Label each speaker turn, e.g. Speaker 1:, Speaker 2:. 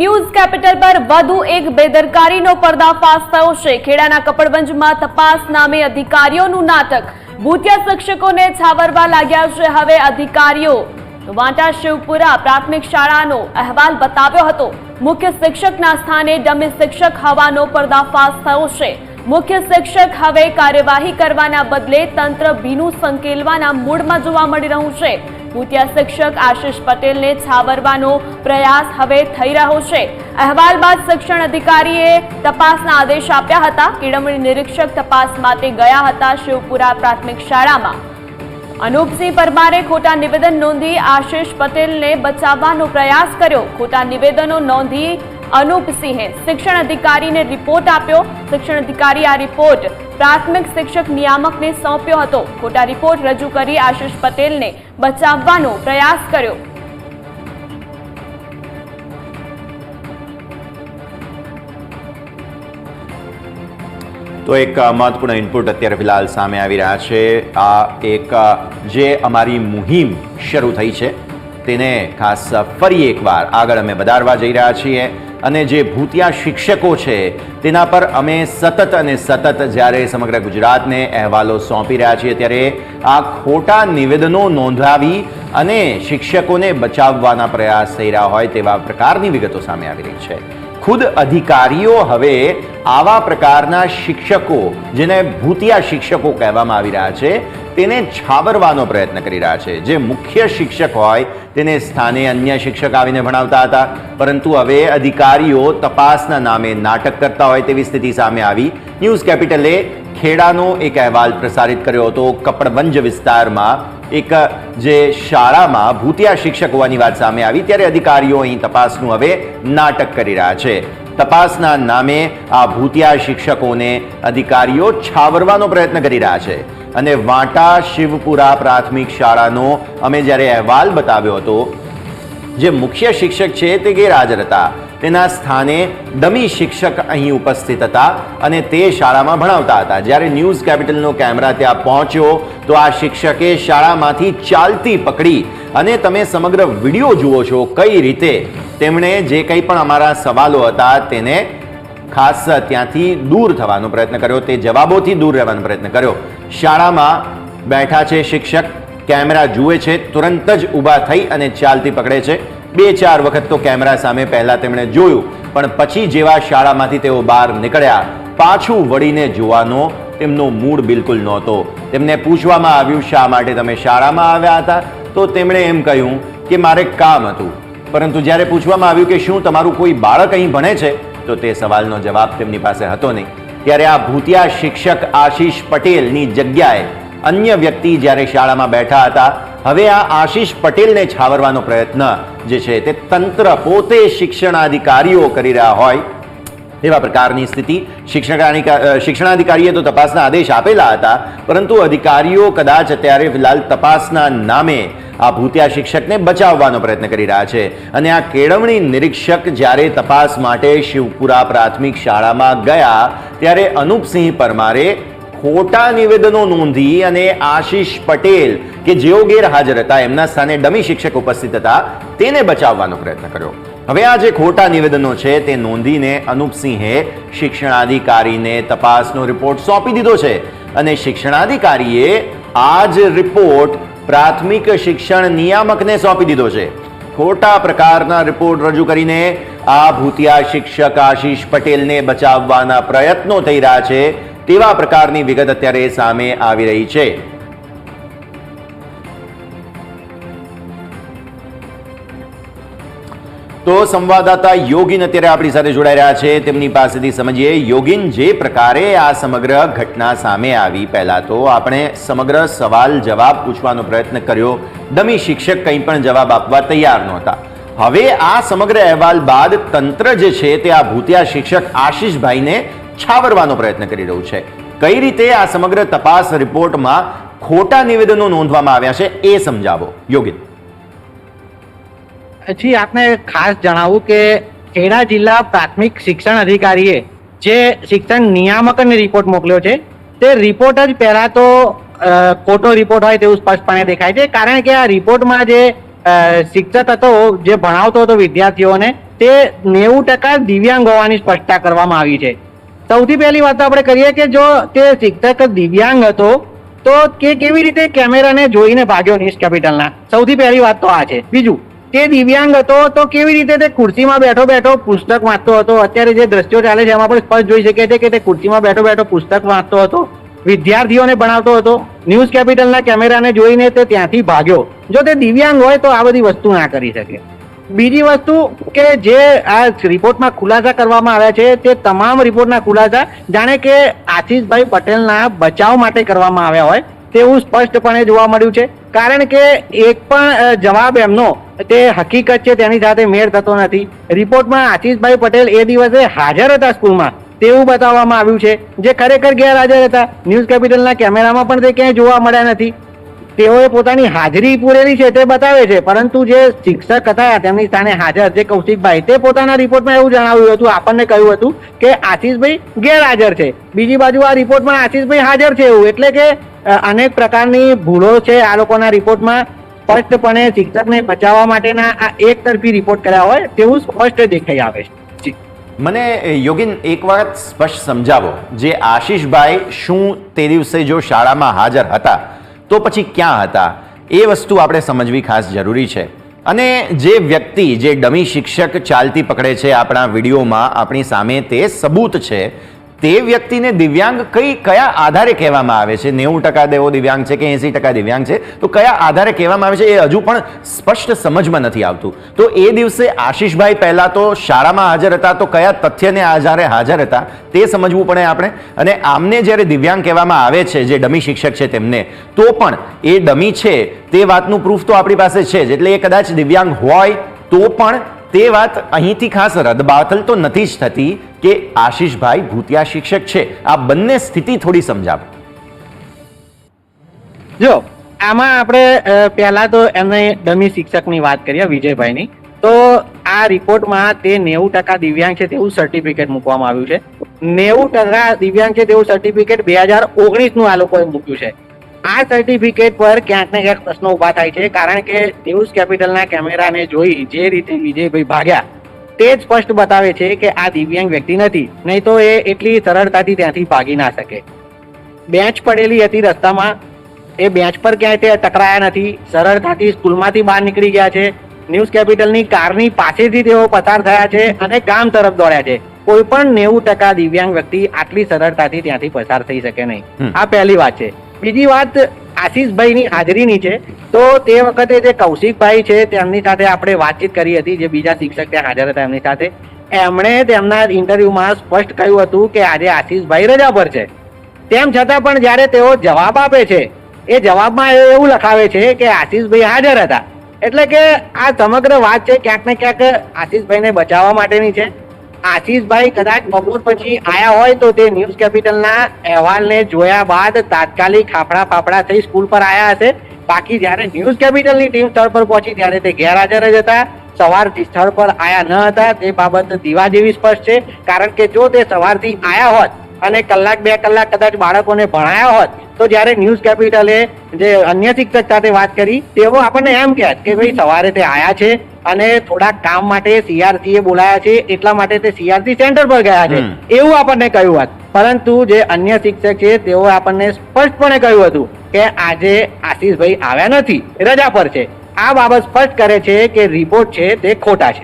Speaker 1: News capital પર વધુ એક બેદરકારીનો પર્દાફાશ થયો છે. ખેડાના કપડવંજમાં તપાસ નામે અધિકારીઓનું નાટક. ભૂતિયા શિક્ષકોને છાવરવા લાગ્યા છે હવે અધિકારીઓ. વાંટા શિવપુરા પ્રાથમિક શાળાનો અહેવાલ બતાવ્યો હતો. મુખ્ય શિક્ષકના સ્થાને ડમી શિક્ષક હોવાનો પર્દાફાશ થયો છે. મુખ્ય શિક્ષક હવે કાર્યવાહી કરવાના બદલે તંત્ર ભીનું સંકેલવાના મૂડમાં જોવા મળી રહ્યું છે. ભૂતિયા શિક્ષક આશિષ પટેલને છાવરવાનો પ્રયાસ હવે થઈ રહ્યો છે. અહેવાલ બાદ શિક્ષણ અધિકારીએ તપાસના આદેશ આપ્યા હતા. કેળવણી નિરીક્ષક તપાસ માટે ગયા હતા શિવપુરા પ્રાથમિક શાળામાં. અનુપસિંહ પરમારે ખોટા નિવેદન નોંધી આશિષ પટેલને બચાવવાનો પ્રયાસ કર્યો. ખોટા નિવેદનો નોંધી અનુપસિંહે શિક્ષણ અધિકારીને રિપોર્ટ આપ્યો. શિક્ષણ અધિકારી આ રિપોર્ટ પ્રાથમિક શિક્ષક નિયામકને સોંપ્યો હતો. ખોટા રિપોર્ટ રજૂ કરી આશિષ પટેલને બચાવવાનો પ્રયાસ કર્યો.
Speaker 2: તો એક મહત્વપૂર્ણ ઇનપુટ અત્યારે ફિલહાલ સામે આવી રહ્યા છે. આ એક, જે અમારી મુહિમ શરૂ થઈ છે, તેને ખાસ ફરી એકવાર આગળ અમે વધારવા જઈ રહ્યા છીએ. અને જે ભૂતિયા શિક્ષકો છે, તેના પર અમે સતત અને સતત જ્યારે સમગ્ર ગુજરાતને અહેવાલો સોંપી રહ્યા છીએ, ત્યારે આ ખોટા નિવેદનો નોંધાવી અને શિક્ષકોને બચાવવાના પ્રયાસ થઈ રહ્યા હોય તેવા પ્રકારની વિગતો સામે આવી રહી છે. ખુદ અધિકારીઓ હવે આવા પ્રકારના શિક્ષકો, જેને ભૂતિયા શિક્ષકો કહેવામાં આવી રહ્યા છે તેને છાબરવાનો પ્રયત્ન કરી રહ્યા છે. જે મુખ્ય શિક્ષક હોય, તેને સ્થાને અન્ય શિક્ષક આવીને ભણાવતા હતા. પરંતુ હવે અધિકારીઓ તપાસના નામે નાટક કરતા હોય તેવી સ્થિતિ સામે આવી. ન્યૂઝ કેપિટલે ખેડાનો એક અહેવાલ પ્રસારિત કર્યો હતો. કપડવંજ વિસ્તારમાં એક, જે શાળામાં ભૂતિયા શિક્ષક હોવાની વાત સામે આવી. ત્યારે અધિકારીઓ અહીં તપાસનું હવે નાટક કરી રહ્યા છે. તપાસના નામે આ ભૂતિયા શિક્ષકોને અધિકારીઓ છાવરવાનો પ્રયત્ન કરી રહ્યા છે. અને વાંટા શિવપુરા પ્રાથમિક શાળાનો અમે જ્યારે અહેવાલ બતાવ્યો હતો, જે મુખ્ય શિક્ષક છે તે ગેરહાજર હતા. તેના સ્થાને ડમી શિક્ષક અહીં ઉપસ્થિત હતા અને તે શાળામાં ભણાવતા હતા. જ્યારે ન્યૂઝ કેપિટલનો કેમેરા ત્યાં પહોંચ્યો, તો આ શિક્ષકે શાળામાંથી ચાલતી પકડી અને તમે સમગ્ર વીડિયો જુઓ છો કઈ રીતે તેમણે જે કંઈ પણ અમારા સવાલો હતા તેને ખાસ ત્યાંથી દૂર થવાનો પ્રયત્ન કર્યો. તે જવાબોથી દૂર રહેવાનો પ્રયત્ન કર્યો. શાળામાં બેઠા છે શિક્ષક, કેમેરા જુએ છે, તુરંત જ ઊભા થઈ અને ચાલતી પકડે છે. બે ચાર વખત તો કેમેરા સામે પહેલા તેમણે જોયું, પણ પછી જેવા શાળામાંથી તેઓ બહાર નીકળ્યા, પાછું વળીને જોવાનો તેમનો મૂડ બિલકુલ નહોતો. તેમને પૂછવામાં આવ્યું, શા માટે તમે શાળામાં આવ્યા હતા? તો તેમણે એમ કહ્યું કે, મારે કામ હતું. પરંતુ જ્યારે પૂછવામાં આવ્યું કે શું તમારું કોઈ બાળક અહીં ભણે છે, તો તે સવાલનો જવાબ તેમની પાસે હતો નહીં. ત્યારે આ ભૂતિયા શિક્ષક આશીષ પટેલની જગ્યાએ અન્ય વ્યક્તિ જ્યારે શાળામાં બેઠા હતા, હવે આ આશીષ પટેલને છાવરવાનો પ્રયત્ન જે છે તે તંત્ર પોતે શિક્ષણાધિકારીઓ કરી રહ્યા હોય એવા પ્રકારની સ્થિતિ. શિક્ષણાધિકા- શિક્ષણાધિકારીએ તો તપાસના આદેશ આપેલા હતા, પરંતુ અધિકારીઓ કદાચ અત્યારે ફિલહાલ તપાસના નામે આ ભૂતિયા શિક્ષકને બચાવવાનો પ્રયત્ન કરી રહ્યા છે. અને આ કેળવણી નિરીક્ષક જ્યારે તપાસ માટે શિવપુરા પ્રાથમિક શાળામાં ગયા, ત્યારે અનુપસિંહ પરમારે ખોટા નિવેદનો નોંધી અને આશીષ પટેલ કે જેઓ ગેરહાજર હતા, એમના સ્થાને ડમી શિક્ષક ઉપસ્થિત હતા, તેને બચાવવાનો પ્રયત્ન કર્યો. હવે આ જે ખોટા નિવેદનો છે, તે નોંધીને અનુપસિંહે શિક્ષણાધિકારીને તપાસનો રિપોર્ટ સોંપી દીધો છે. અને શિક્ષણાધિકારીએ આ જ રિપોર્ટ પ્રાથમિક શિક્ષણ નિયામકને સોંપી દીધો છે. ખોટા પ્રકારના રિપોર્ટ રજૂ કરીને આ ભૂતિયા શિક્ષક આશીષ પટેલને બચાવવાના પ્રયત્નો થઈ રહ્યા છે, તેવા પ્રકારની વિગત અત્યારે સામે આવી રહી છે. તો સંવાદદાતા યોગીન અત્યારે આપણી સાથે જોડાઈ રહ્યા છે. તેમની પાસેથી સમજીએ, યોગીન જે પ્રકારે આ સમગ્ર ઘટના સામે આવી, પહેલાં તો આપણે સમગ્ર સવાલ જવાબ પૂછવાનો પ્રયત્ન કર્યો. ડમી શિક્ષક કંઈ પણ જવાબ આપવા તૈયાર નહોતા. હવે આ સમગ્ર અહેવાલ બાદ તંત્ર જે છે તે આ ભૂતિયા શિક્ષક આશીષભાઈને છાવરવાનો પ્રયત્ન કરી રહ્યું છે. કઈ રીતે આ સમગ્ર તપાસ રિપોર્ટમાં ખોટા નિવેદનો નોંધવામાં આવ્યા છે એ સમજાવો. યોગિત
Speaker 3: જી આપને ખાસ જણાવું કે ખેડા જિલ્લા પ્રાથમિક શિક્ષણ અધિકારીએ જે શિક્ષણ નિયામકને રિપોર્ટ મોકલ્યો છે, તે રિપોર્ટ જ પહેલા તો ખોટો રિપોર્ટ હોય તેવું સ્પષ્ટપણે દેખાય છે. કારણ કે આ રિપોર્ટમાં જે શિક્ષક હતો, જે ભણાવતો હતો વિદ્યાર્થીઓને, તે નેવું ટકા દિવ્યાંગ હોવાની સ્પષ્ટતા કરવામાં આવી છે. સૌથી પહેલી વાત તો આપણે કરીએ કે જો તે શિક્ષક દિવ્યાંગ હતો, તો કે કેવી રીતે કેમેરાને જોઈને ભાગ્યો ન્યૂઝ કેપિટલના સૌથી પહેલી વાત તો આ છે. બીજું તે દિવ્યાંગ હતો, તો કેવી રીતે તે ખુરશીમાં બેઠો બેઠો પુસ્તક વાંચતો હતો? અત્યારે જે દ્રશ્યો ચાલે છે, એમાં આપણે સ્પષ્ટ જોઈ શકીએ છીએ કે તે ખુરશીમાં બેઠો બેઠો પુસ્તક વાંચતો હતો, વિદ્યાર્થીઓને ભણાવતો હતો, ન્યૂઝ કેપિટલના કેમેરાને જોઈને તે ત્યાંથી ભાગ્યો. જો તે દિવ્યાંગ હોય, તો આ બધી વસ્તુ ના કરી શકે. બીજી વસ્તુ કે જે આ રિપોર્ટમાં ખુલાસા કરવામાં આવ્યા છે, તે તમામ રિપોર્ટના ખુલાસા જાણે કે આશીષભાઈ પટેલના બચાવ માટે કરવામાં આવ્યા હોય. તેવું સ્પષ્ટપણે જોવા મળ્યું છે. કારણ કે એક પણ જવાબ એમનો, તે હકીકત છે, તેની સાથે મેળ થતો નથી. રિપોર્ટમાં આશીષભાઈ પટેલ એ દિવસે હાજર હતા સ્કૂલમાં. તેવું બતાવવામાં આવ્યું છે, જે ખરેખર ગેરહાજર હતા. ન્યૂઝ કેપિટલના કેમેરામાં પણ તે ક્યાંય જોવા મળ્યા નથી. તેઓએ પોતાની હાજરી પૂરેલી છે, તે બતાવે છે, પરંતુ જે શિક્ષક હતા, તેમની સ્થાને હાજર જે કૌશિકભાઈ, તે પોતાના રિપોર્ટમાં એવું જણાવ્યું હતું, આપણને કહ્યું હતું કે આશીષભાઈ ગેરહાજર છે. બીજી બાજુ આ રિપોર્ટમાં આશીષભાઈ હાજર છે એવું, એટલે કે અનેક પ્રકારની ભૂલો છે આ લોકોના રિપોર્ટમાં. સ્પષ્ટપણે શિક્ષકને બચાવવા માટેના આ એક તરફી રિપોર્ટ કર્યા હોય તેવું સ્પષ્ટ દેખાઈ આવે છે.
Speaker 2: મને યોગીન એક વાત સ્પષ્ટ સમજાવો. જે આશીષભાઈ શું તે દિવસે જો શાળામાં હાજર હતા, તો પછી ક્યાં હતા? એ વસ્તુ આપણે સમજવી ખાસ જરૂરી છે. અને જે વ્યક્તિ, જે ડમી શિક્ષક ચાલતી પકડે છે આપણા વિડીયોમાં, આપણી સામે તે સબૂત છે તે વ્યક્તિને દિવ્યાંગ કઈ કયા આધારે કહેવામાં આવે છે? નેવું ટકા દેવો દિવ્યાંગ છે કે એંસી ટકા દિવ્યાંગ છે? તો કયા આધારે કહેવામાં આવે છે એ હજુ પણ સ્પષ્ટ સમજમાં નથી આવતું. તો એ દિવસે આશીષભાઈ પહેલા તો શાળામાં હાજર હતા, તો કયા તથ્યને આધારે હાજર હતા તે સમજવું પડે આપણે. અને આમને જ્યારે દિવ્યાંગ કહેવામાં આવે છે, જે ડમી શિક્ષક છે તેમને, તો પણ એ ડમી છે તે વાતનું પ્રૂફ તો આપણી પાસે છે જ. એટલે એ કદાચ દિવ્યાંગ હોય તો પણ તે વાત અહીંથી ખાસ રદબાતલ તો નથી જ થતી કે આશીષભાઈ ભૂતિયા શિક્ષક છે. આ બંને સ્થિતિ થોડી સમજાવો.
Speaker 3: જો, આમાં આપણે પહેલા તો એમને ડમી શિક્ષકની વાત કરીએ, વિજયભાઈની. તો આ રિપોર્ટમાં તે નેવું ટકા દિવ્યાંગ છે તેવું સર્ટિફિકેટ મૂકવામાં આવ્યું છે. નેવું ટકા દિવ્યાંગ છે તેવું સર્ટિફિકેટ બે હજાર ઓગણીસનું આ લોકોએ મૂક્યું છે. આ સર્ટિફિકેટ પર ક્યાંક ને ક્યાંક પ્રશ્નો ઊભા થાય છે કારણ કે ન્યૂઝ કેપિટલના કેમેરાને જોઈ જે રીતે વિજયભાઈ ભાગ્યા તે જ સ્પષ્ટ બતાવે છે કે આ દિવ્યાંગ વ્યક્તિ નથી નહીં તો એ એટલી સરળતાથી ત્યાંથી ભાગી ના શકે. બેંચ પડેલી હતી રસ્તામાં એ બેંચ પર ક્યાંય તે ટકરાયા નથી સરળતાથી સ્કૂલમાંથી બહાર નીકળી ગયા છે ન્યૂઝ કેપિટલની કારની પાસેથી તેઓ પસાર થયા છે અને ગામ તરફ દોડ્યા છે. કોઈ પણ નેવું ટકા દિવ્યાંગ વ્યક્તિ આટલી સરળતાથી ત્યાંથી પસાર થઈ શકે નહીં. આ પહેલી વાત છે. બીજી વાત આશીષભાઈની હાજરીની છે. તો તે વખતે જે કૌશિકભાઈ છે, તેમની સાથે આપણે વાતચીત કરી હતી, જે બીજા શિક્ષક ત્યાં હાજર હતા એમની સાથે. એમણે તેમના ઇન્ટરવ્યુમાં સ્પષ્ટ કહ્યું હતું કે આજે આશીષભાઈ રજા પર છે. તેમ છતાં પણ જ્યારે તેઓ જવાબ આપે છે, એ જવાબમાં એવું લખાવે છે કે આશીષભાઈ હાજર હતા. એટલે કે આ સમગ્ર વાત છે, ક્યાંક ને ક્યાંક આશીષભાઈને બચાવવા માટેની છે. આશીષભાઈ કદાચ બપોર પછી આયા હોય તો તે ન્યૂઝ કેપિટલના અહેવાલને જોયા બાદ તાત્કાલિક ખાફડા ફાફડા થઈ સ્કૂલ પર આયા હશે. બાકી જ્યારે ન્યૂઝ કેપિટલની ટીમ સ્થળ પર પહોંચી, ત્યારે તે ગેરહાજર જ હતા. સવારથી સ્થળ પર આયા ન હતા. તે બાબત દીવા જેવી સ્પષ્ટ છે. કારણ કે જો તે સવારથી આયા હોત અને કલાક બે કલાક કદાચ બાળકોને ભણાયા હોત, તો જ્યારે ન્યૂઝ કેપિટલે જે અન્ય શિક્ષક સાથે વાત કરી, તેઓ આપણને એમ કહે કે ભાઈ સવારે તે આયા છે. અને થોડાક કામ માટે સીઆરસી એ બોલાયા છે એટલા માટે તે સીઆરસી સેન્ટર પર ગયા છે. એવું આપણને કહ્યું હતું. પરંતુ જે અન્ય શિક્ષક છે તેઓ આપણને સ્પષ્ટપણે કહ્યું હતું કે આજે આશીષભાઈ આવ્યા નથી રજા પર છે. આ બાબત સ્પષ્ટ કરે છે કે રિપોર્ટ છે તે ખોટા છે.